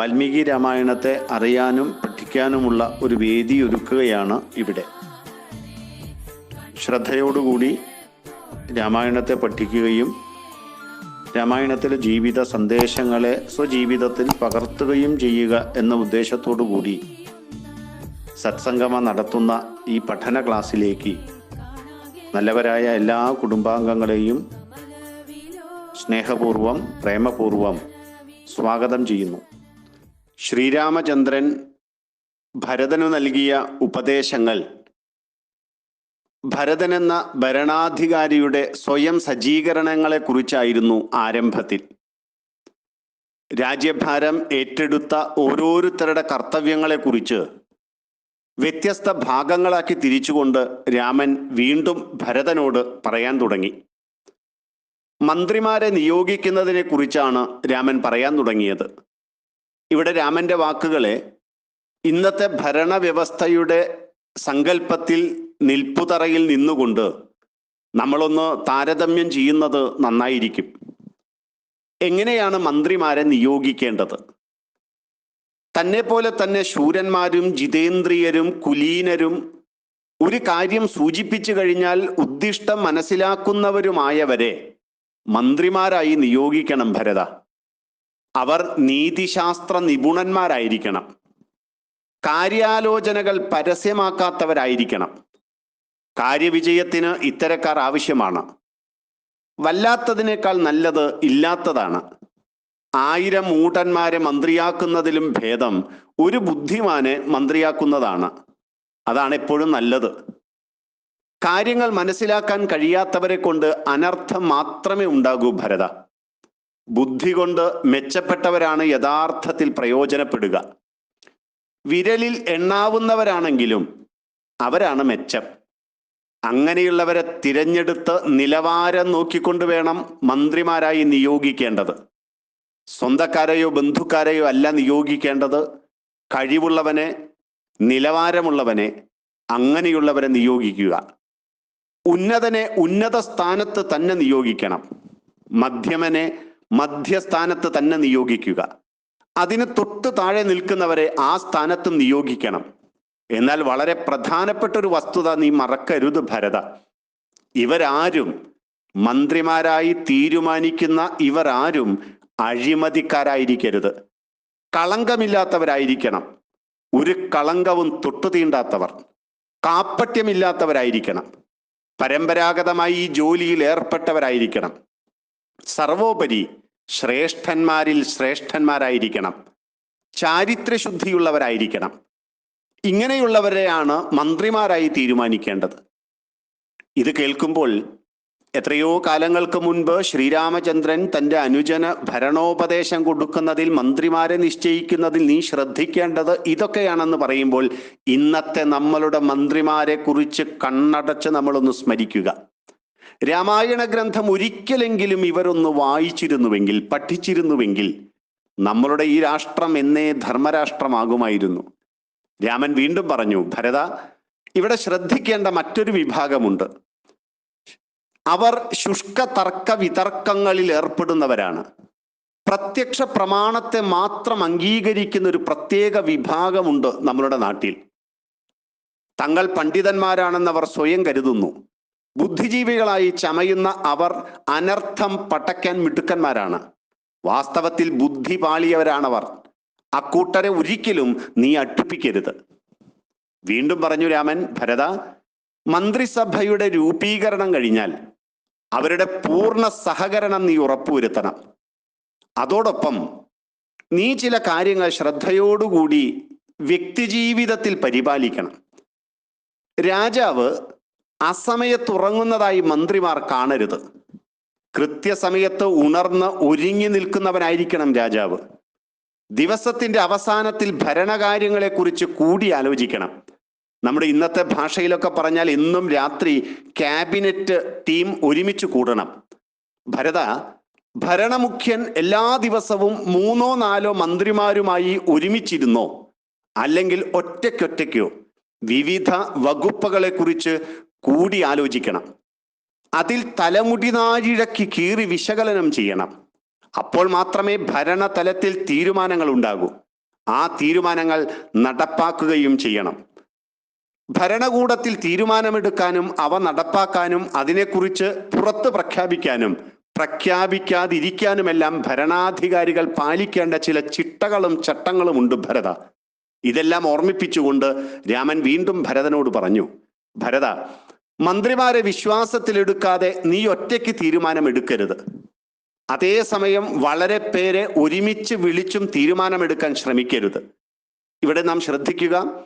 വാൽമീകി രാമായണത്തെ അറിയാനും പഠിക്കാനുമുള്ള ഒരു വേദി ഒരുക്കുകയാണ് ഇവിടെ. ശ്രദ്ധയോടുകൂടി രാമായണത്തെ പഠിക്കുകയും രാമായണത്തിലെ ജീവിത സന്ദേശങ്ങളെ സ്വജീവിതത്തിൽ പകർത്തുകയും ചെയ്യുക എന്ന ഉദ്ദേശത്തോടു കൂടി സത്സംഗമ നടത്തുന്ന ഈ പഠന ക്ലാസ്സിലേക്ക് നല്ലവരായ എല്ലാ കുടുംബാംഗങ്ങളെയും സ്നേഹപൂർവം പ്രേമപൂർവം സ്വാഗതം ചെയ്യുന്നു. ശ്രീരാമചന്ദ്രൻ ഭരതനു നൽകിയ ഉപദേശങ്ങൾ. ഭരതൻ എന്ന ഭരണാധികാരിയുടെ സ്വയം സജ്ജീകരണങ്ങളെക്കുറിച്ചായിരുന്നു ആരംഭത്തിൽ. രാജ്യഭാരം ഏറ്റെടുത്ത ഓരോരുത്തരുടെ കർത്തവ്യങ്ങളെക്കുറിച്ച് വ്യത്യസ്ത ഭാഗങ്ങളാക്കി തിരിച്ചുകൊണ്ട് രാമൻ വീണ്ടും ഭരതനോട് പറയാൻ തുടങ്ങി. മന്ത്രിമാരെ നിയോഗിക്കുന്നതിനെക്കുറിച്ചാണ് രാമൻ പറയാൻ തുടങ്ങിയത്. ഇവിടെ രാമന്റെ വാക്കുകളെ ഇന്നത്തെ ഭരണവ്യവസ്ഥയുടെ സങ്കല്പത്തിൽ നിൽപ്പുതറയിൽ നിന്നുകൊണ്ട് നമ്മളൊന്ന് താരതമ്യം ചെയ്യുന്നത് നന്നായിരിക്കും. എങ്ങനെയാണ് മന്ത്രിമാരെ നിയോഗിക്കേണ്ടത്? തന്നെ പോലെ തന്നെ ശൂരന്മാരും ജിതേന്ദ്രിയരും കുലീനരും ഒരു കാര്യം സൂചിപ്പിച്ചു കഴിഞ്ഞാൽ ഉദ്ദിഷ്ടം മനസ്സിലാക്കുന്നവരുമായവരെ മന്ത്രിമാരായി നിയോഗിക്കണം ഭരത. അവർ നീതിശാസ്ത്ര നിപുണന്മാരായിരിക്കണം. കാര്യാലോചനകൾ പരസ്യമാക്കാത്തവരായിരിക്കണം. കാര്യവിജയത്തിന് ഇത്തരക്കാർ ആവശ്യമാണ്. വല്ലാത്തതിനേക്കാൾ നല്ലത് ഇല്ലാത്തതാണ്. ആയിരം മൂട്ടന്മാരെ മന്ത്രിയാക്കുന്നതിലും ഭേദം ഒരു ബുദ്ധിമാനെ മന്ത്രിയാക്കുന്നതാണ്. അതാണ് എപ്പോഴും നല്ലത്. കാര്യങ്ങൾ മനസ്സിലാക്കാൻ കഴിയാത്തവരെ കൊണ്ട് അനർത്ഥം മാത്രമേ ഉണ്ടാകൂ ഭരത. ബുദ്ധി കൊണ്ട് മെച്ചപ്പെട്ടവരാണ് യഥാർത്ഥത്തിൽ പ്രയോജനപ്പെടുക. വിരലിൽ എണ്ണാവുന്നവരാണെങ്കിലും അവരാണ് മെച്ചം. അങ്ങനെയുള്ളവരെ തിരഞ്ഞെടുത്ത് നിലവാരം നോക്കിക്കൊണ്ട് വേണം മന്ത്രിമാരായി നിയോഗിക്കേണ്ടത്. സ്വന്തക്കാരെയോ ബന്ധുക്കാരെയോ അല്ല നിയോഗിക്കേണ്ടത്. കഴിവുള്ളവനെ നിലവാരമുള്ളവനെ അങ്ങനെയുള്ളവരെ നിയോഗിക്കുക. ഉന്നതനെ ഉന്നത സ്ഥാനത്ത് തന്നെ നിയോഗിക്കണം. മധ്യമനെ മധ്യസ്ഥാനത്ത് തന്നെ നിയോഗിക്കുക. അതിന് തൊട്ട് താഴെ നിൽക്കുന്നവരെ ആ സ്ഥാനത്തും നിയോഗിക്കണം. എന്നാൽ വളരെ പ്രധാനപ്പെട്ട ഒരു വസ്തുത നീ മറക്കരുത് ഭരത. ഇവരാരും മന്ത്രിമാരായി തീരുമാനിക്കുന്ന ഇവർ ആരും അഴിമതിക്കാരായിരിക്കരുത്. കളങ്കമില്ലാത്തവരായിരിക്കണം. ഒരു കളങ്കവും തൊട്ടു തീണ്ടാത്തവർ. കാപ്പട്യമില്ലാത്തവരായിരിക്കണം. പരമ്പരാഗതമായി ഈ ജോലിയിൽ ഏർപ്പെട്ടവരായിരിക്കണം. സർവോപരി ശ്രേഷ്ഠന്മാരിൽ ശ്രേഷ്ഠന്മാരായിരിക്കണം. ചാരിത്രശുദ്ധിയുള്ളവരായിരിക്കണം. ഇങ്ങനെയുള്ളവരെയാണ് മന്ത്രിമാരായി തീരുമാനിക്കേണ്ടത്. ഇത് കേൾക്കുമ്പോൾ എത്രയോ കാലങ്ങൾക്ക് മുൻപ് ശ്രീരാമചന്ദ്രൻ തന്റെ അനുജന ഭരണോപദേശം കൊടുക്കുന്നതിൽ മന്ത്രിമാരെ നിശ്ചയിക്കുന്നതിൽ നീ ശ്രദ്ധിക്കേണ്ടത് ഇതൊക്കെയാണെന്ന് പറയുമ്പോൾ ഇന്നത്തെ നമ്മളുടെ മന്ത്രിമാരെ കുറിച്ച് കണ്ണടച്ച് നമ്മളൊന്ന് സ്മരിക്കുക. രാമായണ ഗ്രന്ഥം ഒരിക്കലെങ്കിലും ഇവരൊന്ന് വായിച്ചിരുന്നുവെങ്കിൽ പഠിച്ചിരുന്നുവെങ്കിൽ നമ്മളുടെ ഈ രാഷ്ട്രം എന്നേ ധർമ്മരാഷ്ട്രമാകുമായിരുന്നു. രാമൻ വീണ്ടും പറഞ്ഞു ഭരത ഇവിടെ ശ്രദ്ധിക്കേണ്ട മറ്റൊരു വിഭാഗമുണ്ട്. അവർ ശുഷ്ക തർക്ക വിതർക്കങ്ങളിൽ ഏർപ്പെടുന്നവരാണ്. പ്രത്യക്ഷ പ്രമാണത്തെ മാത്രം അംഗീകരിക്കുന്ന ഒരു പ്രത്യേക വിഭാഗമുണ്ട് നമ്മളുടെ നാട്ടിൽ. തങ്ങൾ പണ്ഡിതന്മാരാണെന്ന് അവർ സ്വയം കരുതുന്നു. ബുദ്ധിജീവികളായി ചമയുന്ന അവർ അനർത്ഥം പട്ടയ്ക്കാൻ മിടുക്കന്മാരാണ്. വാസ്തവത്തിൽ ബുദ്ധി പാളിയവരാണവർ. അക്കൂട്ടരെ ഒരിക്കലും നീ അടുപ്പിക്കരുത്. വീണ്ടും പറഞ്ഞു രാമൻ ഭരത മന്ത്രിസഭയുടെ രൂപീകരണം കഴിഞ്ഞാൽ അവരുടെ പൂർണ സഹകരണം നീ ഉറപ്പുവരുത്തണം. അതോടൊപ്പം നീ ചില കാര്യങ്ങൾ ശ്രദ്ധയോടുകൂടി വ്യക്തിജീവിതത്തിൽ പരിപാലിക്കണം. രാജാവ് അസമയത്തുറങ്ങുന്നതായി മന്ത്രിമാർ കാണരുത്. കൃത്യസമയത്ത് ഉണർന്ന് ഒരുങ്ങി നിൽക്കുന്നവനായിരിക്കണം രാജാവ്. ദിവസത്തിന്റെ അവസാനത്തിൽ ഭരണകാര്യങ്ങളെക്കുറിച്ച് കൂടി ആലോചിക്കണം. നമ്മുടെ ഇന്നത്തെ ഭാഷയിലൊക്കെ പറഞ്ഞാൽ ഇന്നും രാത്രി ക്യാബിനറ്റ് ടീം ഒരുമിച്ച് കൂടണം. ഭരത ഭരണമുഖ്യൻ എല്ലാ ദിവസവും മൂന്നോ നാലോ മന്ത്രിമാരുമായി ഒരുമിച്ചിരുന്നോ? അല്ലെങ്കിൽ ഒറ്റയ്ക്കൊറ്റയ്ക്കോ? വിവിധ വകുപ്പുകളെ കുറിച്ച് കൂടി ആലോചിക്കണം. അതിൽ തലമുടി നാഴിഴക്കി കീറി വിശകലനം ചെയ്യണം. അപ്പോൾ മാത്രമേ ഭരണതലത്തിൽ തീരുമാനങ്ങൾ ഉണ്ടാകൂ ആ തീരുമാനങ്ങൾ നടപ്പാക്കുകയും ചെയ്യണം. ഭരണകൂടത്തിൽ തീരുമാനമെടുക്കാനും അവ നടപ്പാക്കാനും അതിനെക്കുറിച്ച് പുറത്ത് പ്രഖ്യാപിക്കാനും പ്രഖ്യാപിക്കാതിരിക്കാനുമെല്ലാം ഭരണാധികാരികൾ പാലിക്കേണ്ട ചില ചിട്ടകളും ചട്ടങ്ങളും ഉണ്ട് ഭരത. ഇതെല്ലാം ഓർമ്മിപ്പിച്ചുകൊണ്ട് രാമൻ വീണ്ടും ഭരതനോട് പറഞ്ഞു ഭരത മന്ത്രിമാരെ വിശ്വാസത്തിലെടുക്കാതെ നീ ഒറ്റയ്ക്ക് തീരുമാനമെടുക്കരുത്. അതേസമയം വളരെ പേരെ ഒരുമിച്ച് വിളിച്ചും തീരുമാനമെടുക്കാൻ ശ്രമിക്കരുത്. ഇവിടെ നാം ശ്രദ്ധിക്കുക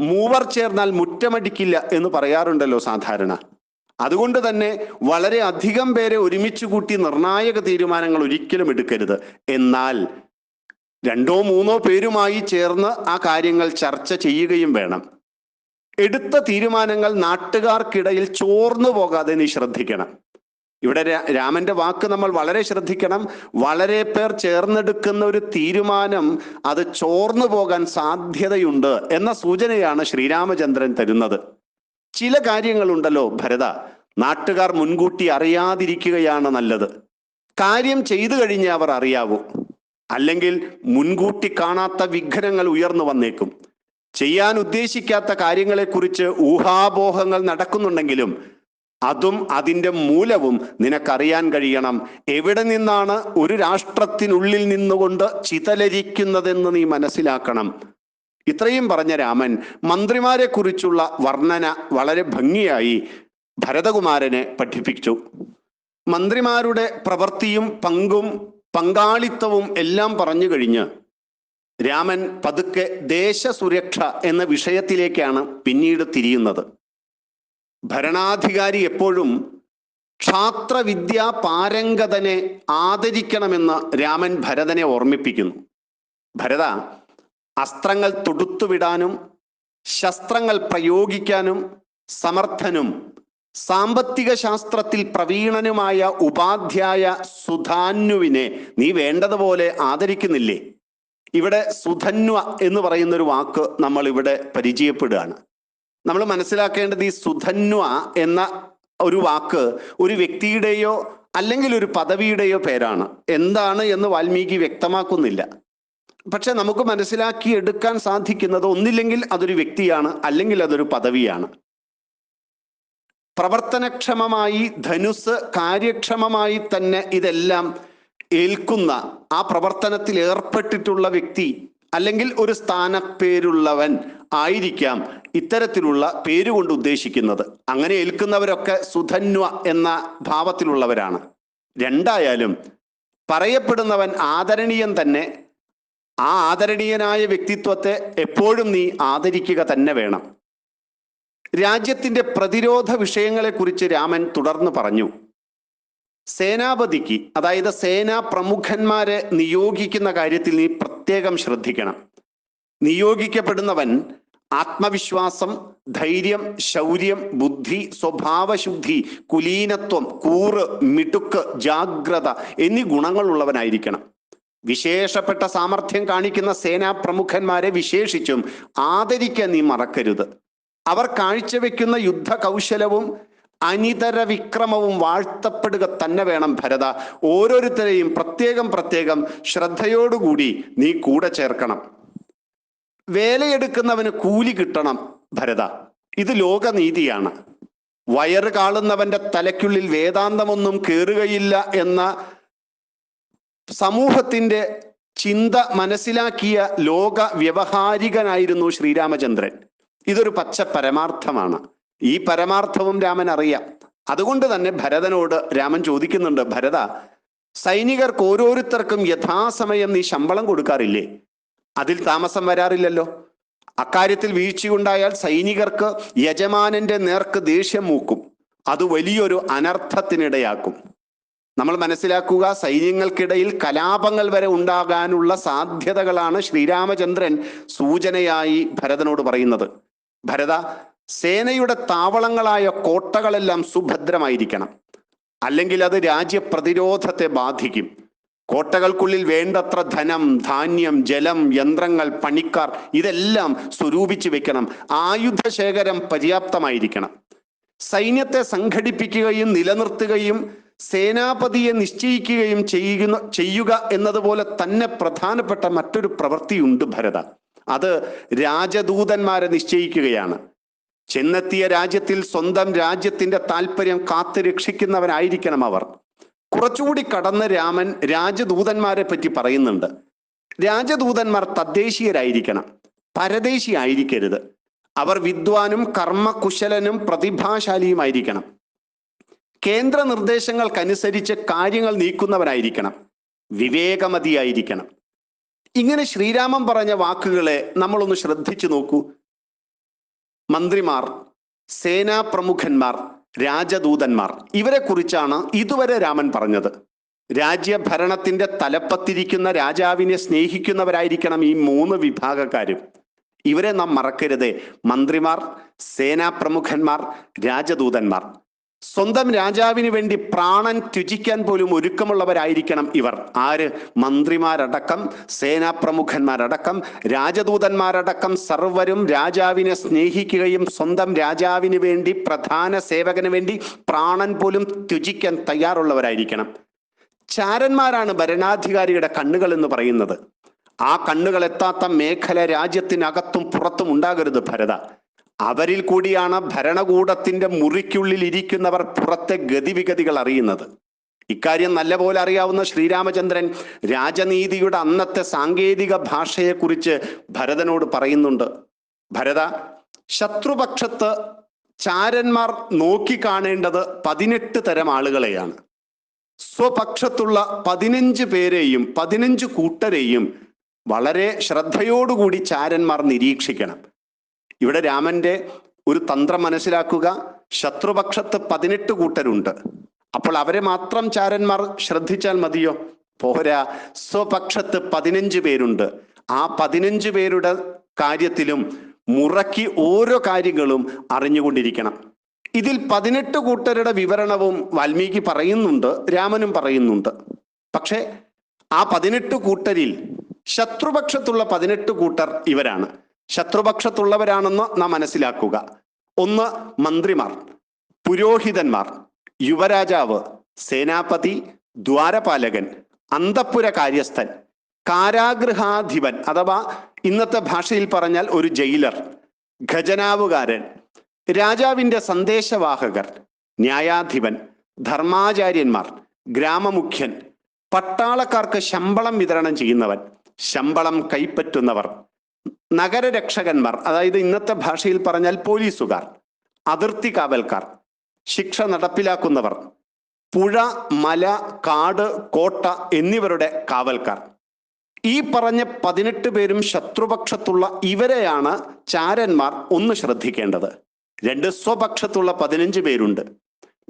മൂവർ ചേർന്നാൽ മുറ്റമടിക്കില്ല എന്ന് പറയാറുണ്ടല്ലോ സാധാരണ. അതുകൊണ്ട് തന്നെ വളരെ അധികം പേരെ ഒരുമിച്ച് കൂട്ടി നിർണായക തീരുമാനങ്ങൾ ഒരിക്കലും എടുക്കരുത്. എന്നാൽ രണ്ടോ മൂന്നോ പേരുമായി ചേർന്ന് ആ കാര്യങ്ങൾ ചർച്ച ചെയ്യുകയും വേണം. എടുത്ത തീരുമാനങ്ങൾ നാട്ടുകാർക്കിടയിൽ ചോർന്നു പോകാതെ നീ ശ്രദ്ധിക്കണം. ഇവിടെ രാമന്റെ വാക്ക് നമ്മൾ വളരെ ശ്രദ്ധിക്കണം. വളരെ പേർ ചേർന്നെടുക്കുന്ന ഒരു തീരുമാനം അത് ചോർന്നു പോകാൻ സാധ്യതയുണ്ട് എന്ന സൂചനയാണ് ശ്രീരാമചന്ദ്രൻ തരുന്നത്. ചില കാര്യങ്ങളുണ്ടല്ലോ ഭരത നാട്ടുകാർ മുൻകൂട്ടി അറിയാതിരിക്കുകയാണ് നല്ലത്. കാര്യം ചെയ്തു കഴിഞ്ഞേ അവർ അറിയാവൂ. അല്ലെങ്കിൽ മുൻകൂട്ടി കാണാത്ത വിഘ്നങ്ങൾ ഉയർന്നു വന്നേക്കും. ചെയ്യാൻ ഉദ്ദേശിക്കാത്ത കാര്യങ്ങളെക്കുറിച്ച് ഊഹാപോഹങ്ങൾ നടക്കുന്നുണ്ടെങ്കിലും അതും അതിന്റെ മൂലവും നിനക്കറിയാൻ കഴിയണം. എവിടെ നിന്നാണ് ഒരു രാഷ്ട്രത്തിനുള്ളിൽ നിന്നുകൊണ്ട് ചിതലരിക്കുന്നതെന്ന് നീ മനസ്സിലാക്കണം. ഇത്രയും പറഞ്ഞ രാമൻ മന്ത്രിമാരെ കുറിച്ചുള്ള വർണന വളരെ ഭംഗിയായി ഭരതകുമാരനെ പഠിപ്പിച്ചു. മന്ത്രിമാരുടെ പ്രവൃത്തിയും പങ്കും പങ്കാളിത്തവും എല്ലാം പറഞ്ഞു കഴിഞ്ഞ് രാമൻ പതുക്കെ ദേശസുരക്ഷ എന്ന വിഷയത്തിലേക്കാണ് പിന്നീട് തിരിയുന്നത്. ഭരണാധികാരി എപ്പോഴും ക്ഷാത്രവിദ്യാ പാരംഗതനെ ആദരിക്കണമെന്ന് രാമൻ ഭരതനെ ഓർമ്മിപ്പിക്കുന്നു. ഭരത അസ്ത്രങ്ങൾ തൊടുത്തുവിടാനും ശസ്ത്രങ്ങൾ പ്രയോഗിക്കാനും സമർത്ഥനും സാമ്പത്തിക ശാസ്ത്രത്തിൽ പ്രവീണനുമായ ഉപാധ്യായ സുധാന്യുവിനെ നീ വേണ്ടതുപോലെ ആദരിക്കുന്നില്ലേ? ഇവിടെ സുധന്വ എന്ന് പറയുന്ന ഒരു വാക്ക് നമ്മൾ ഇവിടെ പരിചയപ്പെടുകയാണ്. നമ്മൾ മനസ്സിലാക്കേണ്ടത് ഈ സുധന്വ എന്ന ഒരു വാക്ക് ഒരു വ്യക്തിയുടെയോ അല്ലെങ്കിൽ ഒരു പദവിയുടെയോ പേരാണ്. എന്താണ് എന്ന് വാൽമീകി വ്യക്തമാക്കുന്നില്ല. പക്ഷെ നമുക്ക് മനസ്സിലാക്കി എടുക്കാൻ സാധിക്കുന്നത് ഒന്നില്ലെങ്കിൽ അതൊരു വ്യക്തിയാണ് അല്ലെങ്കിൽ അതൊരു പദവിയാണ്. പ്രവർത്തനക്ഷമമായി ധനുസ് കാര്യക്ഷമമായി തന്നെ ഇതെല്ലാം ഏൽക്കുന്ന ആ പ്രവർത്തനത്തിൽ ഏർപ്പെട്ടിട്ടുള്ള വ്യക്തി അല്ലെങ്കിൽ ഒരു സ്ഥാനപ്പേരുള്ളവൻ ആയിരിക്കാം ഇത്തരത്തിലുള്ള പേരുകൊണ്ട് ഉദ്ദേശിക്കുന്നത്. അങ്ങനെ ഏൽക്കുന്നവരൊക്കെ സുധന്വ എന്ന ഭാവത്തിലുള്ളവരാണ്. രണ്ടായാലും പറയപ്പെടുന്നവൻ ആദരണീയൻ തന്നെ. ആ ആദരണീയനായ വ്യക്തിത്വത്തെ എപ്പോഴും നീ ആദരിക്കുക തന്നെ വേണം. രാജ്യത്തിന്റെ പ്രതിരോധ വിഷയങ്ങളെക്കുറിച്ച് രാമൻ തുടർന്ന് പറഞ്ഞു. സേനാപതിക്ക് അതായത് സേനാ പ്രമുഖന്മാരെ നിയോഗിക്കുന്ന കാര്യത്തിൽ നീ പ്രത്യേകം ശ്രദ്ധിക്കണം. നിയോഗിക്കപ്പെടുന്നവൻ ആത്മവിശ്വാസം ധൈര്യം ശൗര്യം ബുദ്ധി സ്വഭാവശുദ്ധി കുലീനത്വം കൂറ് മിടുക്ക് ജാഗ്രത എന്നീ ഗുണങ്ങളുള്ളവനായിരിക്കണം. വിശേഷപ്പെട്ട സാമർഥ്യം കാണിക്കുന്ന സേനാ പ്രമുഖന്മാരെ വിശേഷിച്ചും ആദരിക്കാൻ നീ മറക്കരുത്. അവർ കാഴ്ചവെക്കുന്ന യുദ്ധ കൗശലവും അനിതര വിക്രമവും വാഴ്ത്തപ്പെടുക തന്നെ വേണം ഭരത. ഓരോരുത്തരെയും പ്രത്യേകം പ്രത്യേകം ശ്രദ്ധയോടുകൂടി നീ കൂടെ ചേർക്കണം. വേലയെടുക്കുന്നവന് കൂലി കിട്ടണം ഭരത. ഇത് ലോകനീതിയാണ്. വയറ് കാളുന്നവന്റെ തലയ്ക്കുള്ളിൽ വേദാന്തമൊന്നും കയറുകയില്ല എന്ന സമൂഹത്തിന്റെ ചിന്ത മനസ്സിലാക്കിയ ലോക വ്യവഹാരികനായിരുന്നു ശ്രീരാമചന്ദ്രൻ. ഇതൊരു പച്ച പരമാർത്ഥമാണ്. ഈ പരമാർത്ഥവും രാമൻ അറിയാം. അതുകൊണ്ട് തന്നെ ഭരതനോട് രാമൻ ചോദിക്കുന്നുണ്ട് ഭരത സൈനികർക്ക് ഓരോരുത്തർക്കും യഥാസമയം നീ ശമ്പളം കൊടുക്കാറില്ലേ? അതിൽ താമസം വരാറില്ലല്ലോ. അക്കാര്യത്തിൽ വീഴ്ചയുണ്ടായാൽ സൈനികർക്ക് യജമാനന്റെ നേർക്ക് ദേഷ്യം മൂക്കും. അത് വലിയൊരു അനർത്ഥത്തിനിടയാക്കും. നമ്മൾ മനസ്സിലാക്കുക സൈന്യങ്ങൾക്കിടയിൽ കലാപങ്ങൾ വരെ ഉണ്ടാകാനുള്ള സാധ്യതകളാണ് ശ്രീരാമചന്ദ്രൻ സൂചനയായി ഭരതനോട് പറയുന്നത്. ഭരത സേനയുടെ താവളങ്ങളായ കോട്ടകളെല്ലാം സുഭദ്രമായിരിക്കണം. അല്ലെങ്കിൽ അത് രാജ്യപ്രതിരോധത്തെ ബാധിക്കും. കോട്ടകൾക്കുള്ളിൽ വേണ്ടത്ര ധനം ധാന്യം ജലം യന്ത്രങ്ങൾ പണിക്കാർ ഇതെല്ലാം സ്വരൂപിച്ചു വെക്കണം. ആയുധശേഖരം പര്യാപ്തമായിരിക്കണം. സൈന്യത്തെ സംഘടിപ്പിക്കുകയും നിലനിർത്തുകയും സേനാപതിയെ നിശ്ചയിക്കുകയും ചെയ്യുന്ന ചെയ്യുക എന്നതുപോലെ തന്നെ പ്രധാനപ്പെട്ട മറ്റൊരു പ്രവൃത്തിയുണ്ട് ഭരത. അത് രാജദൂതന്മാരെ നിശ്ചയിക്കുകയാണ്. ചെന്നെത്തിയ രാജ്യത്തിൽ സ്വന്തം രാജ്യത്തിന്റെ താല്പര്യം കാത്തു രക്ഷിക്കുന്നവരായിരിക്കണം അവർ. കുറച്ചുകൂടി കടന്ന് രാമൻ രാജദൂതന്മാരെ പറ്റി പറയുന്നുണ്ട്. രാജദൂതന്മാർ തദ്ദേശീയരായിരിക്കണം. പരദേശി ആയിരിക്കരുത് അവർ വിദ്വാനും കർമ്മകുശലനും പ്രതിഭാശാലിയുമായിരിക്കണം. കേന്ദ്ര നിർദ്ദേശങ്ങൾക്കനുസരിച്ച് കാര്യങ്ങൾ നീക്കുന്നവരായിരിക്കണം വിവേകമതിയായിരിക്കണം. ഇങ്ങനെ ശ്രീരാമൻ പറഞ്ഞ വാക്കുകളെ നമ്മളൊന്ന് ശ്രദ്ധിച്ചു നോക്കൂ. മന്ത്രിമാർ സേനാ പ്രമുഖന്മാർ രാജദൂതന്മാർ. ഇവരെ കുറിച്ചാണ് ഇതുവരെ രാമൻ പറഞ്ഞത്. രാജ്യഭരണത്തിന്റെ തലപ്പത്തിരിക്കുന്ന രാജാവിനെ സ്നേഹിക്കുന്നവരായിരിക്കണം ഈ മൂന്ന് വിഭാഗക്കാരും. ഇവരെ നാം മറക്കരുതേ. മന്ത്രിമാർ സേനാ പ്രമുഖന്മാർ രാജദൂതന്മാർ. സ്വന്തം രാജാവിന് വേണ്ടി പ്രാണൻ ത്യജിക്കാൻ പോലും ഒരുക്കമുള്ളവരായിരിക്കണം ഇവർ. ആര്? മന്ത്രിമാരടക്കം സേനാപ്രമുഖന്മാരടക്കം രാജദൂതന്മാരടക്കം സർവരും രാജാവിനെ സ്നേഹിക്കുകയും സ്വന്തം രാജാവിന് വേണ്ടി പ്രധാന സേവകന് വേണ്ടി പ്രാണൻ പോലും ത്യജിക്കാൻ തയ്യാറുള്ളവരായിരിക്കണം. ചാരന്മാരാണ് ഭരണാധികാരിയുടെ കണ്ണുകൾ എന്ന് പറയുന്നത്. ആ കണ്ണുകൾ എത്താത്ത മേഖല രാജ്യത്തിനകത്തും പുറത്തും ഉണ്ടാകരുത് ഭരത. അവരിൽ കൂടിയാണ് ഭരണകൂടത്തിന്റെ മുറിക്കുള്ളിൽ ഇരിക്കുന്നവർ പുറത്തെ ഗതിവിഗതികൾ അറിയുന്നത്. ഇക്കാര്യം നല്ലപോലെ അറിയാവുന്ന ശ്രീരാമചന്ദ്രൻ രാജനീതിയുടെ അന്നത്തെ സാങ്കേതിക ഭാഷയെക്കുറിച്ച് ഭരതനോട് പറയുന്നുണ്ട്. ഭരത ശത്രുപക്ഷത്ത് ചാരന്മാർ നോക്കിക്കാണേണ്ടത് പതിനെട്ട് തരം ആളുകളെയാണ്. സ്വപക്ഷത്തുള്ള പതിനഞ്ച് പേരെയും പതിനഞ്ച് കൂട്ടരെയും വളരെ ശ്രദ്ധയോടുകൂടി ചാരന്മാർ നിരീക്ഷിക്കണം. ഇവിടെ രാമന്റെ ഒരു തന്ത്രം മനസ്സിലാക്കുക. ശത്രുപക്ഷത്ത് പതിനെട്ട് കൂട്ടരുണ്ട്. അപ്പോൾ അവരെ മാത്രം ചാരന്മാർ ശ്രദ്ധിച്ചാൽ മതിയോ? പോരാ. സ്വപക്ഷത്ത് പതിനഞ്ച് പേരുണ്ട്. ആ പതിനഞ്ച് പേരുടെ കാര്യത്തിലും മുറക്കി ഓരോ കാര്യങ്ങളും അറിഞ്ഞുകൊണ്ടിരിക്കണം. ഇതിൽ പതിനെട്ട് കൂട്ടരുടെ വിവരണവും വാൽമീകി പറയുന്നുണ്ട് രാമനും പറയുന്നുണ്ട്. പക്ഷേ ആ പതിനെട്ട് കൂട്ടരിൽ ശത്രുപക്ഷത്തുള്ള പതിനെട്ട് കൂട്ടർ ഇവരാണ്. ശത്രുപക്ഷത്തുള്ളവരാണെന്ന് നാം മനസ്സിലാക്കുക. ഒന്ന് മന്ത്രിമാർ പുരോഹിതന്മാർ യുവരാജാവ് സേനാപതി ദ്വാരപാലകൻ അന്തപ്പുര കാര്യസ്ഥൻ കാരാഗൃഹാധിപൻ അഥവാ ഇന്നത്തെ ഭാഷയിൽ പറഞ്ഞാൽ ഒരു ജയിലർ ഖജനാവുകാരൻ രാജാവിന്റെ സന്ദേശവാഹകർ ന്യായാധിപൻ ധർമാചാര്യന്മാർ ഗ്രാമമുഖ്യൻ പട്ടാളക്കാർക്ക് ശമ്പളം വിതരണം ചെയ്യുന്നവൻ ശമ്പളം കൈപ്പറ്റുന്നവർ നഗരരക്ഷകന്മാർ അതായത് ഇന്നത്തെ ഭാഷയിൽ പറഞ്ഞാൽ പോലീസുകാർ അതിർത്തി കാവൽക്കാർ ശിക്ഷ നടപ്പിലാക്കുന്നവർ പുഴ മല കാട് കോട്ട എന്നിവരുടെ കാവൽക്കാർ. ഈ പറഞ്ഞ പതിനെട്ട് പേരും ശത്രുപക്ഷത്തുള്ള ഇവരെയാണ് ചാരന്മാർ ഒന്ന് ശ്രദ്ധിക്കേണ്ടത്. രണ്ട് സ്വപക്ഷത്തുള്ള പതിനഞ്ച് പേരുണ്ട്.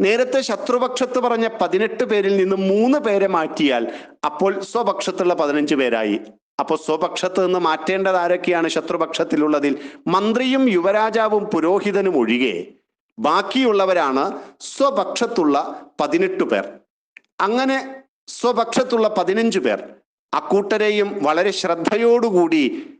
നേരത്തെ ശത്രുപക്ഷത്ത് പറഞ്ഞ പതിനെട്ട് പേരിൽ നിന്ന് മൂന്ന് പേരെ മാറ്റിയാൽ അപ്പോൾ സ്വപക്ഷത്തുള്ള പതിനഞ്ച് പേരായി. അപ്പോൾ സ്വപക്ഷത്ത് നിന്ന് മാറ്റേണ്ടത് ആരൊക്കെയാണ് ശത്രുപക്ഷത്തിലുള്ളതിൽ? മന്ത്രിയും യുവരാജാവും പുരോഹിതനും ഒഴികെ ബാക്കിയുള്ളവരാണ് സ്വപക്ഷത്തുള്ള പതിനെട്ട് പേർ. അങ്ങനെ സ്വപക്ഷത്തുള്ള പതിനഞ്ച് പേർ. അക്കൂട്ടരെയും വളരെ ശ്രദ്ധയോടുകൂടി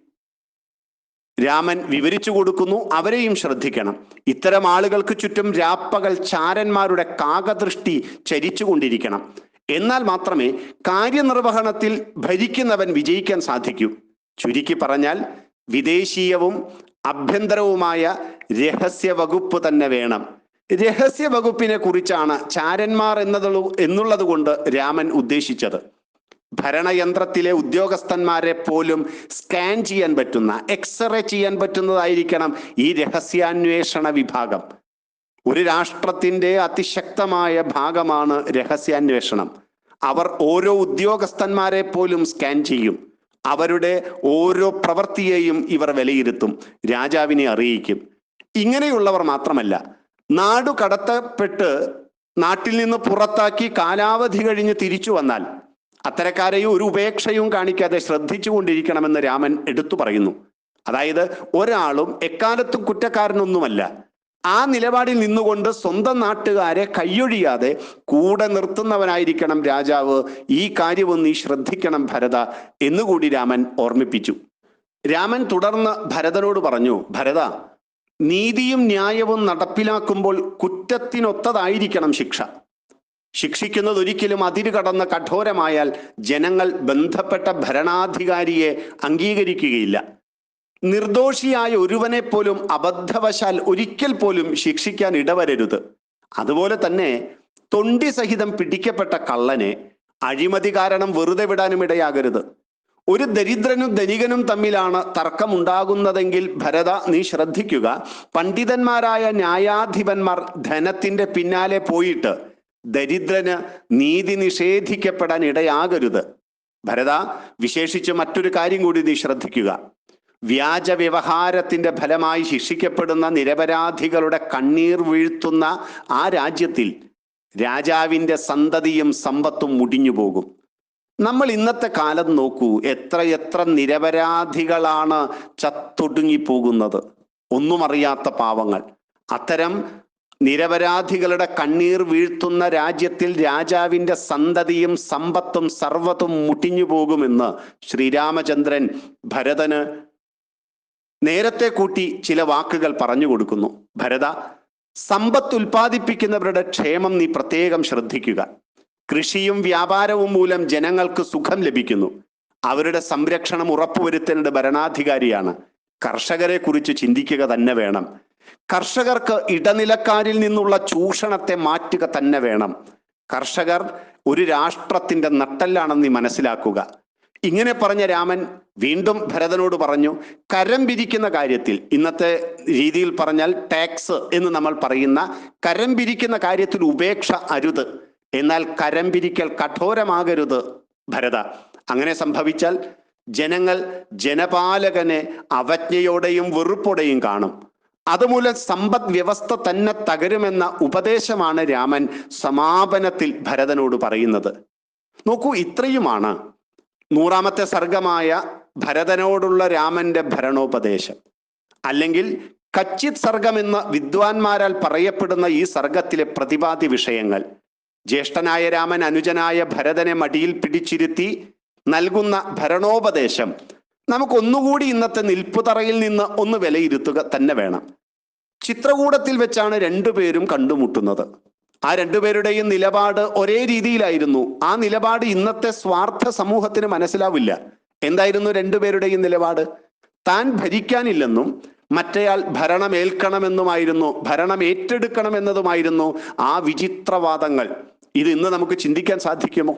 രാമൻ വിവരിച്ചു കൊടുക്കുന്നു. അവരെയും ശ്രദ്ധിക്കണം. ഇത്തരം ആളുകൾക്ക് ചുറ്റും രാപ്പകൽ ചാരന്മാരുടെ കാകദൃഷ്ടി ചരിച്ചുകൊണ്ടിരിക്കണം എന്നാൽ മാത്രമേ കാര്യനിർവഹണത്തിൽ ഭരിക്കുന്നവൻ വിജയിക്കാൻ സാധിക്കൂ. ചുരുക്കി പറഞ്ഞാൽ വിദേശീയവും അഭ്യന്തരവുമായ രഹസ്യ വകുപ്പ് തന്നെ വേണം. രഹസ്യ വകുപ്പിനെ കുറിച്ചാണ് ചാരന്മാർ എന്നതുള്ളൂ എന്നുള്ളത് കൊണ്ട് രാമൻ ഉദ്ദേശിച്ചത്. ഭരണയന്ത്രത്തിലെ ഉദ്യോഗസ്ഥന്മാരെ പോലും സ്കാൻ ചെയ്യാൻ പറ്റുന്ന എക്സ്റേ ചെയ്യാൻ പറ്റുന്നതായിരിക്കണം ഈ രഹസ്യാന്വേഷണ വിഭാഗം. ഒരു രാഷ്ട്രത്തിന്റെ അതിശക്തമായ ഭാഗമാണ് രഹസ്യാന്വേഷണം. അവർ ഓരോ ഉദ്യോഗസ്ഥന്മാരെ പോലും സ്കാൻ ചെയ്യും. അവരുടെ ഓരോ പ്രവൃത്തിയെയും ഇവർ വിലയിരുത്തും രാജാവിനെ അറിയിക്കും. ഇങ്ങനെയുള്ളവർ മാത്രമല്ല നാടു കടത്തപ്പെട്ട് നാട്ടിൽ നിന്ന് പുറത്താക്കി കാലാവധി കഴിഞ്ഞ് തിരിച്ചു വന്നാൽ അത്തരക്കാരെയും ഒരു ഉപേക്ഷയും കാണിക്കാതെ ശ്രദ്ധിച്ചുകൊണ്ടിരിക്കണമെന്ന് രാമൻ എടുത്തു പറയുന്നു. അതായത് ഒരാളും എക്കാലത്തും കുറ്റക്കാരനൊന്നുമല്ല. ആ നിലപാടിൽ നിന്നുകൊണ്ട് സ്വന്തം നാട്ടുകാരെ കൈയൊഴിയാതെ കൂടെ നിർത്തുന്നവനായിരിക്കണം രാജാവ്. ഈ കാര്യവും നീ ശ്രദ്ധിക്കണം ഭരത എന്നുകൂടി രാമൻ ഓർമ്മിപ്പിച്ചു. രാമൻ തുടർന്ന് ഭരതനോട് പറഞ്ഞു ഭരത നീതിയും ന്യായവും നടപ്പിലാക്കുമ്പോൾ കുറ്റത്തിനൊത്തതായിരിക്കണം ശിക്ഷ. ശിക്ഷിക്കുന്നത് ഒരിക്കലും അതിര് കടന്ന് കഠോരമായാൽ ജനങ്ങൾ ബന്ധപ്പെട്ട ഭരണാധികാരിയെ അംഗീകരിക്കുകയില്ല. നിർദോഷിയായ ഒരുവനെ പോലും അബദ്ധവശാൽ ഒരിക്കൽ പോലും ശിക്ഷിക്കാൻ ഇടവരരുത്. അതുപോലെ തന്നെ തൊണ്ടി സഹിതം പിടിക്കപ്പെട്ട കള്ളനെ അഴിമതി കാരണം വെറുതെ വിടാനും ഇടയാകരുത്. ഒരു ദരിദ്രനും ധനികനും തമ്മിലാണ് തർക്കമുണ്ടാകുന്നതെങ്കിൽ ഭരത നീ ശ്രദ്ധിക്കുക. പണ്ഡിതന്മാരായ ന്യായാധിപന്മാർ ധനത്തിന്റെ പിന്നാലെ പോയിട്ട് ദരിദ്രന് നീതി നിഷേധിക്കപ്പെടാൻ ഇടയാകരുത്. ഭരത വിശേഷിച്ച് മറ്റൊരു കാര്യം കൂടി നീ ശ്രദ്ധിക്കുക. വ്യാജ വ്യവഹാരത്തിന്റെ ഫലമായി ശിക്ഷിക്കപ്പെടുന്ന നിരപരാധികളുടെ കണ്ണീർ വീഴ്ത്തുന്ന ആ രാജ്യത്തിൽ രാജാവിന്റെ സന്തതിയും സമ്പത്തും മുടിഞ്ഞു പോകും. നമ്മൾ ഇന്നത്തെ കാലം നോക്കൂ എത്ര എത്ര നിരപരാധികളാണ് ചത്തൊടുങ്ങിപ്പോകുന്നത്. ഒന്നും അറിയാത്ത പാവങ്ങൾ. അത്തരം നിരപരാധികളുടെ കണ്ണീർ വീഴ്ത്തുന്ന രാജ്യത്തിൽ രാജാവിന്റെ സന്തതിയും സമ്പത്തും സർവത്തും മുട്ടിഞ്ഞു പോകുമെന്ന് ശ്രീരാമചന്ദ്രൻ ഭരതന് നേരത്തെ കൂട്ടി ചില വാക്കുകൾ പറഞ്ഞു കൊടുക്കുന്നു. ഭരത സമ്പത്ത് ഉൽപ്പാദിപ്പിക്കുന്നവരുടെ ക്ഷേമം നീ പ്രത്യേകം ശ്രദ്ധിക്കുക. കൃഷിയും വ്യാപാരവും മൂലം ജനങ്ങൾക്ക് സുഖം ലഭിക്കുന്നു. അവരുടെ സംരക്ഷണം ഉറപ്പുവരുത്തേണ്ടത് ഭരണാധികാരിയാണ്. കർഷകരെ കുറിച്ച് ചിന്തിക്കുക തന്നെ വേണം. കർഷകർക്ക് ഇടനിലക്കാരിൽ നിന്നുള്ള ചൂഷണത്തെ മാറ്റുക തന്നെ വേണം. കർഷകർ ഒരു രാഷ്ട്രത്തിന്റെ നട്ടല്ലാണെന്ന് നീ മനസ്സിലാക്കുക. ഇങ്ങനെ പറഞ്ഞ രാമൻ വീണ്ടും ഭരതനോട് പറഞ്ഞു കരം പിരിക്കുന്ന കാര്യത്തിൽ ഇന്നത്തെ രീതിയിൽ പറഞ്ഞാൽ ടാക്സ് എന്ന് നമ്മൾ പറയുന്ന കരം പിരിക്കുന്ന കാര്യത്തിൽ ഉപേക്ഷ അരുത്. എന്നാൽ കരം പിരിക്കൽ കഠോരമാകരുത് ഭരത. അങ്ങനെ സംഭവിച്ചാൽ ജനങ്ങൾ ജനപാലകനെ അവജ്ഞയോടെയും വെറുപ്പോടെയും കാണും. അതുമൂലം സമ്പദ് വ്യവസ്ഥ തന്നെ തകരുമെന്ന ഉപദേശമാണ് രാമൻ സമാപനത്തിൽ ഭരതനോട് പറയുന്നത്. നോക്കൂ ഇത്രയുമാണ്. നൂറാമത്തെ സർഗമായ ഭരതനോടുള്ള രാമന്റെ ഭരണോപദേശം. അല്ലെങ്കിൽ കച്ചിത് സർഗം എന്ന വിദ്വാൻമാരാൽ പറയപ്പെടുന്ന ഈ സർഗത്തിലെ പ്രതിപാദ്യ വിഷയങ്ങൾ. ജ്യേഷ്ഠനായ രാമൻ അനുജനായ ഭരതനെ മടിയിൽ പിടിച്ചിരുത്തി നൽകുന്ന ഭരണോപദേശം നമുക്കൊന്നുകൂടി ഇന്നത്തെ നിൽപ്പുതറയിൽ നിന്ന് ഒന്ന് വിലയിരുത്തുക തന്നെ വേണം. ചിത്രകൂടത്തിൽ വെച്ചാണ് രണ്ടുപേരും കണ്ടുമുട്ടുന്നത്. ആ രണ്ടുപേരുടെയും നിലപാട് ഒരേ രീതിയിലായിരുന്നു. ആ നിലപാട് ഇന്നത്തെ സ്വാർത്ഥ സമൂഹത്തിന് മനസ്സിലാവില്ല. എന്തായിരുന്നു രണ്ടുപേരുടെയും നിലപാട്? താൻ ഭരിക്കാനില്ലെന്നും മറ്റേയാൾ ഭരണമേൽക്കണമെന്നുമായിരുന്നു ഭരണം ഏറ്റെടുക്കണമെന്നതുമായിരുന്നു ആ വിചിത്രവാദങ്ങൾ. ഇത് ഇന്ന് നമുക്ക് ചിന്തിക്കാൻ സാധിക്കുമോ?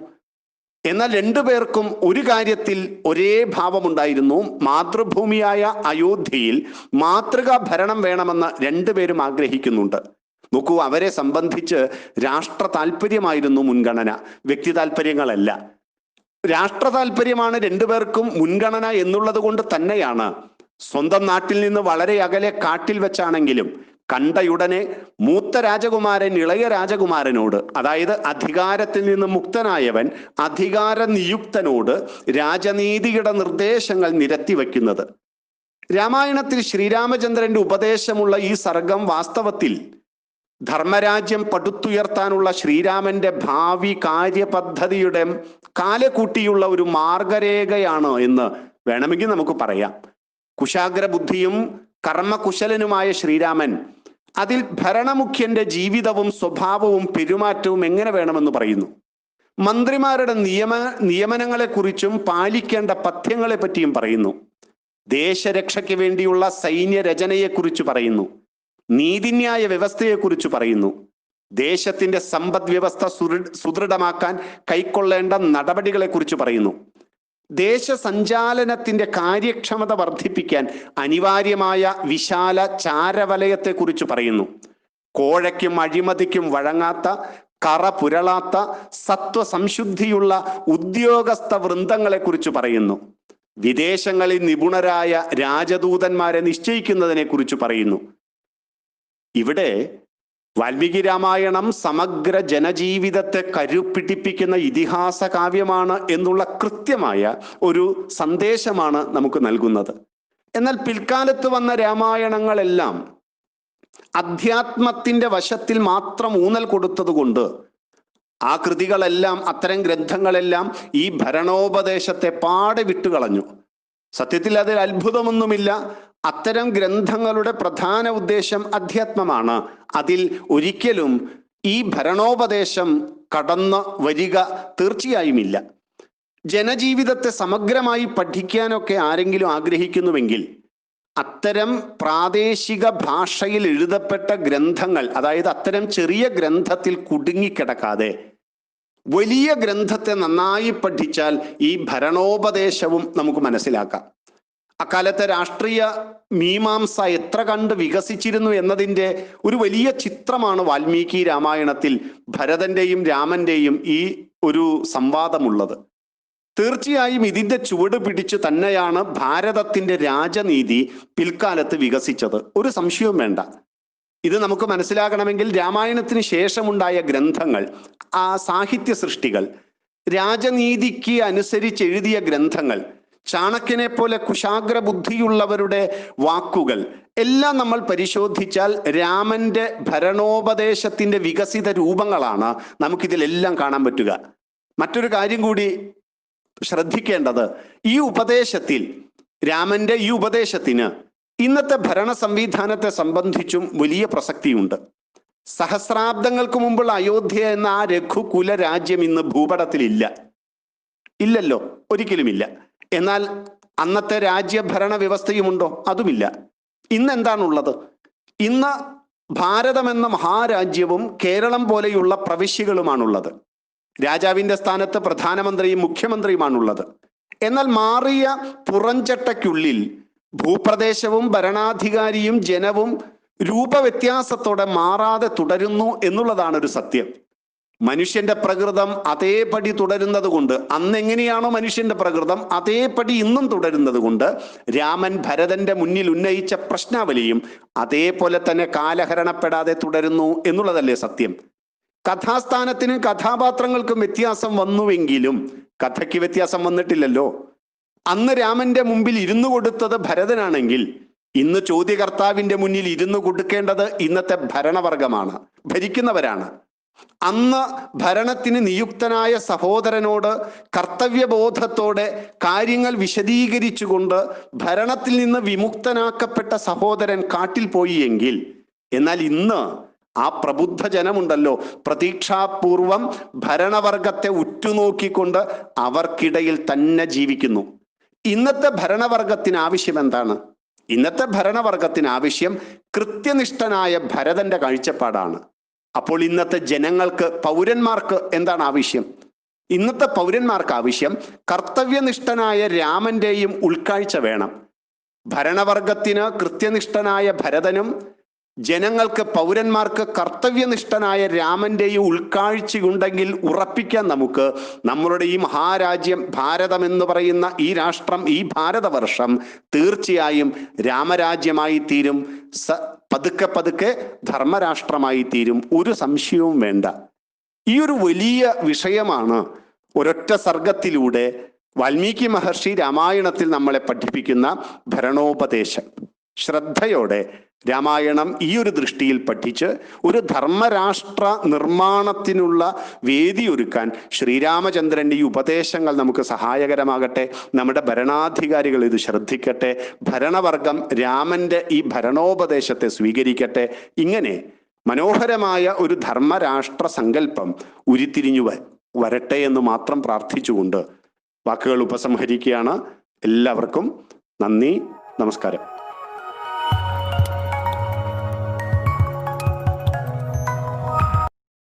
എന്നാൽ രണ്ടുപേർക്കും ഒരു കാര്യത്തിൽ ഒരേ ഭാവമുണ്ടായിരുന്നു. മാതൃഭൂമിയായ അയോധ്യയിൽ മാതൃകാ ഭരണം വേണമെന്ന് രണ്ടുപേരും ആഗ്രഹിക്കുന്നുണ്ട്. നോക്കൂ അവരെ സംബന്ധിച്ച് രാഷ്ട്ര താല്പര്യമായിരുന്നു മുൻഗണന. വ്യക്തി താല്പര്യങ്ങളല്ല. രാഷ്ട്ര താല്പര്യമാണ് രണ്ടുപേർക്കും മുൻഗണന എന്നുള്ളത് കൊണ്ട് തന്നെയാണ്. സ്വന്തം നാട്ടിൽ നിന്ന് വളരെ അകലെ കാട്ടിൽ വെച്ചാണെങ്കിലും കണ്ടയുടനെ മൂത്ത രാജകുമാരൻ ഇളയ രാജകുമാരനോട് അതായത് അധികാരത്തിൽ നിന്ന് മുക്തനായവൻ അധികാര നിയുക്തനോട് രാജനീതിയുടെ നിർദ്ദേശങ്ങൾ നിരത്തി വയ്ക്കുന്നത്. രാമായണത്തിൽ ശ്രീരാമചന്ദ്രന്റെ ഉപദേശമുള്ള ഈ സർഗം വാസ്തവത്തിൽ ധർമ്മരാജ്യം പടുത്തുയർത്താനുള്ള ശ്രീരാമന്റെ ഭാവി കാര്യപദ്ധതിയുടെ കാലക്കൂട്ടിയുള്ള ഒരു മാർഗരേഖയാണ് എന്ന് വേണമെങ്കിൽ നമുക്ക് പറയാം. കുശാഗ്ര ബുദ്ധിയും കർമ്മകുശലനുമായ ശ്രീരാമൻ അതിൽ ഭരണമുഖ്യന്റെ ജീവിതവും സ്വഭാവവും പെരുമാറ്റവും എങ്ങനെ വേണമെന്ന് പറയുന്നു? മന്ത്രിമാരുടെ നിയമ നിയമനങ്ങളെക്കുറിച്ചും പാലിക്കേണ്ട പഥ്യങ്ങളെ പറ്റിയും പറയുന്നു. ദേശരക്ഷയ്ക്ക് വേണ്ടിയുള്ള സൈന്യരചനയെക്കുറിച്ച് പറയുന്നു. നീതിന്യായ വ്യവസ്ഥയെക്കുറിച്ച് പറയുന്നു. ദേശത്തിന്റെ സമ്പദ് വ്യവസ്ഥ സുദൃഢമാക്കാൻ കൈക്കൊള്ളേണ്ട നടപടികളെക്കുറിച്ച് പറയുന്നു. ദേശ ദേശസഞ്ചാലനത്തിന്റെ കാര്യക്ഷമത വർദ്ധിപ്പിക്കാൻ അനിവാര്യമായ വിശാല ചാരവലയത്തെക്കുറിച്ച് പറയുന്നു. കോഴയ്ക്കും അഴിമതിക്കും വഴങ്ങാത്ത കറ പുരളാത്ത സത്വസംശുദ്ധിയുള്ള ഉദ്യോഗസ്ഥ വൃന്ദങ്ങളെക്കുറിച്ച് പറയുന്നു. വിദേശങ്ങളിൽ നിപുണരായ രാജദൂതന്മാരെ നിശ്ചയിക്കുന്നതിനെ കുറിച്ച് പറയുന്നു. ഇവിടെ വാൽമീകി രാമായണം സമഗ്ര ജനജീവിതത്തെ കരുപ്പിടിപ്പിക്കുന്ന ഇതിഹാസ കാവ്യമാണ് എന്നുള്ള കൃത്യമായ ഒരു സന്ദേശമാണ് നമുക്ക് നൽകുന്നത്. എന്നാൽ പിൽക്കാലത്ത് വന്ന രാമായണങ്ങളെല്ലാം അധ്യാത്മത്തിന്റെ വശത്തിൽ മാത്രം ഊന്നൽ കൊടുത്തതുകൊണ്ട് ആ കൃതികളെല്ലാം അത്തരം ഗ്രന്ഥങ്ങളെല്ലാം ഈ ഭരണോപദേശത്തെ പാടെ വിട്ടുകളഞ്ഞു. സത്യത്തിൽ അതിൽ അത്ഭുതമൊന്നുമില്ല. അത്തരം ഗ്രന്ഥങ്ങളുടെ പ്രധാന ഉദ്ദേശം അധ്യാത്മമാണ്. അതിൽ ഒരിക്കലും ഈ ഭരണോപദേശം കടന്ന് വരിക തീർച്ചയായുമില്ല. ജനജീവിതത്തെ സമഗ്രമായി പഠിക്കാനൊക്കെ ആരെങ്കിലും ആഗ്രഹിക്കുന്നുവെങ്കിൽ അത്തരം പ്രാദേശിക ഭാഷയിൽ എഴുതപ്പെട്ട ഗ്രന്ഥങ്ങൾ അതായത് അത്തരം ചെറിയ ഗ്രന്ഥത്തിൽ കുടുങ്ങിക്കിടക്കാതെ വലിയ ഗ്രന്ഥത്തെ നന്നായി പഠിച്ചാൽ ഈ ഭരണോപദേശവും നമുക്ക് മനസ്സിലാക്കാം. അക്കാലത്തെ രാഷ്ട്രീയ മീമാംസ എത്ര കണ്ട് വികസിച്ചിരുന്നു എന്നതിന്റെ ഒരു വലിയ ചിത്രമാണ് വാൽമീകി രാമായണത്തിൽ ഭരതന്റെയും രാമന്റെയും ഈ ഒരു സംവാദമുള്ളത്. തീർച്ചയായും ഇതിന്റെ ചുവട് പിടിച്ച് തന്നെയാണ് ഭാരതത്തിന്റെ രാജനീതി പിൽക്കാലത്ത് വികസിച്ചത്. ഒരു സംശയവും വേണ്ട. ഇത് നമുക്ക് മനസ്സിലാകണമെങ്കിൽ രാമായണത്തിന് ശേഷമുണ്ടായ ഗ്രന്ഥങ്ങൾ ആ സാഹിത്യ സൃഷ്ടികൾ രാജനീതിക്ക് അനുസരിച്ച് എഴുതിയ ഗ്രന്ഥങ്ങൾ ചാണക്യനെ പോലെ കുശാഗ്ര ബുദ്ധിയുള്ളവരുടെ വാക്കുകൾ എല്ലാം നമ്മൾ പരിശോധിച്ചാൽ രാമന്റെ ഭരണോപദേശത്തിന്റെ വികസിത രൂപങ്ങളാണ് നമുക്കിതിലെല്ലാം കാണാൻ പറ്റുക. മറ്റൊരു കാര്യം കൂടി ശ്രദ്ധിക്കേണ്ടത് ഈ ഉപദേശത്തിൽ രാമന്റെ ഈ ഉപദേശത്തിന് ഇന്നത്തെ ഭരണ സംവിധാനത്തെ സംബന്ധിച്ചും വലിയ പ്രസക്തിയുണ്ട്. സഹസ്രാബ്ദങ്ങൾക്ക് മുമ്പുള്ള അയോധ്യ എന്ന ആ രഘുകുല രാജ്യം ഇന്ന് ഭൂപടത്തിലില്ല. ഇല്ലല്ലോ ഒരിക്കലുമില്ല. എന്നാൽ അന്നത്തെ രാജ്യഭരണ വ്യവസ്ഥയുമുണ്ടോ? അതുമില്ല. ഇന്ന് എന്താണുള്ളത് ഇന്ന് ഭാരതമെന്ന മഹാരാജ്യവും കേരളം പോലെയുള്ള പ്രവിശ്യകളുമാണുള്ളത്. രാജാവിന്റെ സ്ഥാനത്ത് പ്രധാനമന്ത്രിയും മുഖ്യമന്ത്രിയുമാണുള്ളത്. എന്നാൽ മാറിയ പുറംചട്ടയ്ക്കുള്ളിൽ ഭൂപ്രദേശവും ഭരണാധികാരിയും ജനവും രൂപവ്യത്യാസത്തോടെ മാറാതെ തുടരുന്നു എന്നുള്ളതാണ് ഒരു സത്യം. മനുഷ്യന്റെ പ്രകൃതം അതേപടി തുടരുന്നത് കൊണ്ട് അന്ന് എങ്ങനെയാണോ മനുഷ്യന്റെ പ്രകൃതം അതേപടി ഇന്നും തുടരുന്നത് കൊണ്ട് രാമൻ ഭരതന്റെ മുന്നിൽ ഉന്നയിച്ച പ്രശ്നാവലിയും അതേപോലെ തന്നെ കാലഹരണപ്പെടാതെ തുടരുന്നു എന്നുള്ളതല്ലേ സത്യം. കഥാസ്ഥാനത്തിനും കഥാപാത്രങ്ങൾക്കും വ്യത്യാസം വന്നുവെങ്കിലും കഥയ്ക്ക് വ്യത്യാസം വന്നിട്ടില്ലല്ലോ. അന്ന് രാമന്റെ മുമ്പിൽ ഇരുന്നു കൊടുത്തത് ഭരതനാണെങ്കിൽ ഇന്ന് ചോദ്യകർത്താവിന്റെ മുന്നിൽ ഇരുന്നു കൊടുക്കേണ്ടത് ഇന്നത്തെ ഭരണവർഗമാണ് ഭരിക്കുന്നവരാണ്. അന്ന് ഭരണത്തിന് നിയുക്തനായ സഹോദരനോട് കർത്തവ്യബോധത്തോടെ കാര്യങ്ങൾ വിശദീകരിച്ചുകൊണ്ട് ഭരണത്തിൽ നിന്ന് വിമുക്തനാക്കപ്പെട്ട സഹോദരൻ കാട്ടിൽ പോയി എങ്കിൽ എന്നാൽ ഇന്ന് ആ പ്രബുദ്ധ ജനമുണ്ടല്ലോ. പ്രതീക്ഷാപൂർവം ഭരണവർഗത്തെ ഉറ്റുനോക്കിക്കൊണ്ട് അവർക്കിടയിൽ തന്നെ ജീവിക്കുന്നു. ഇന്നത്തെ ഭരണവർഗത്തിന് ആവശ്യം എന്താണ്? ഇന്നത്തെ ഭരണവർഗത്തിന് ആവശ്യം കൃത്യനിഷ്ഠനായ ഭരതന്റെ കാഴ്ചപ്പാടാണ്. അപ്പോൾ ഇന്നത്തെ ജനങ്ങൾക്ക് പൗരന്മാർക്ക് എന്താണ് ആവശ്യം ഇന്നത്തെ പൗരന്മാർക്ക് ആവശ്യം കർത്തവ്യനിഷ്ഠനായ രാമന്റെയും ഉൾക്കാഴ്ച വേണം. ഭരണവർഗത്തിന് കൃത്യനിഷ്ഠനായ ഭരതനും ജനങ്ങൾക്ക് പൗരന്മാർക്ക് കർത്തവ്യനിഷ്ഠനായ രാമന്റെയും ഉൾക്കാഴ്ചയുണ്ടെങ്കിൽ ഉറപ്പിക്കാൻ നമുക്ക്. നമ്മളുടെ ഈ മഹാരാജ്യം ഭാരതം എന്ന് പറയുന്ന ഈ രാഷ്ട്രം ഈ ഭാരതവർഷം തീർച്ചയായും രാമരാജ്യമായി തീരും. സ പതുക്കെ പതുക്കെ ധർമ്മരാഷ്ട്രമായി തീരും. ഒരു സംശയവും വേണ്ട. ഈ ഒരു വലിയ വിഷയമാണ് ഒരൊറ്റ സർഗത്തിലൂടെ വാൽമീകി മഹർഷി രാമായണത്തിൽ നമ്മളെ പഠിപ്പിക്കുന്ന ഭരണോപദേശം. ശ്രദ്ധയോടെ രാമായണം ഈ ഒരു ദൃഷ്ടിയിൽ പഠിച്ച് ഒരു ധർമ്മരാഷ്ട്ര നിർമ്മാണത്തിനുള്ള വേദി ഒരുക്കാൻ ശ്രീരാമചന്ദ്രന്റെ ഈ ഉപദേശങ്ങൾ നമുക്ക് സഹായകരമാകട്ടെ. നമ്മുടെ ഭരണാധികാരികൾ ഇത് ശ്രദ്ധിക്കട്ടെ. ഭരണവർഗം രാമന്റെ ഈ ഭരണോപദേശത്തെ സ്വീകരിക്കട്ടെ. ഇങ്ങനെ മനോഹരമായ ഒരു ധർമ്മരാഷ്ട്ര സങ്കല്പം ഉരുത്തിരിഞ്ഞു വരട്ടെ എന്ന് മാത്രം പ്രാർത്ഥിച്ചുകൊണ്ട് വാക്കുകൾ ഉപസംഹരിക്കുകയാണ്. എല്ലാവർക്കും നന്ദി നമസ്കാരം.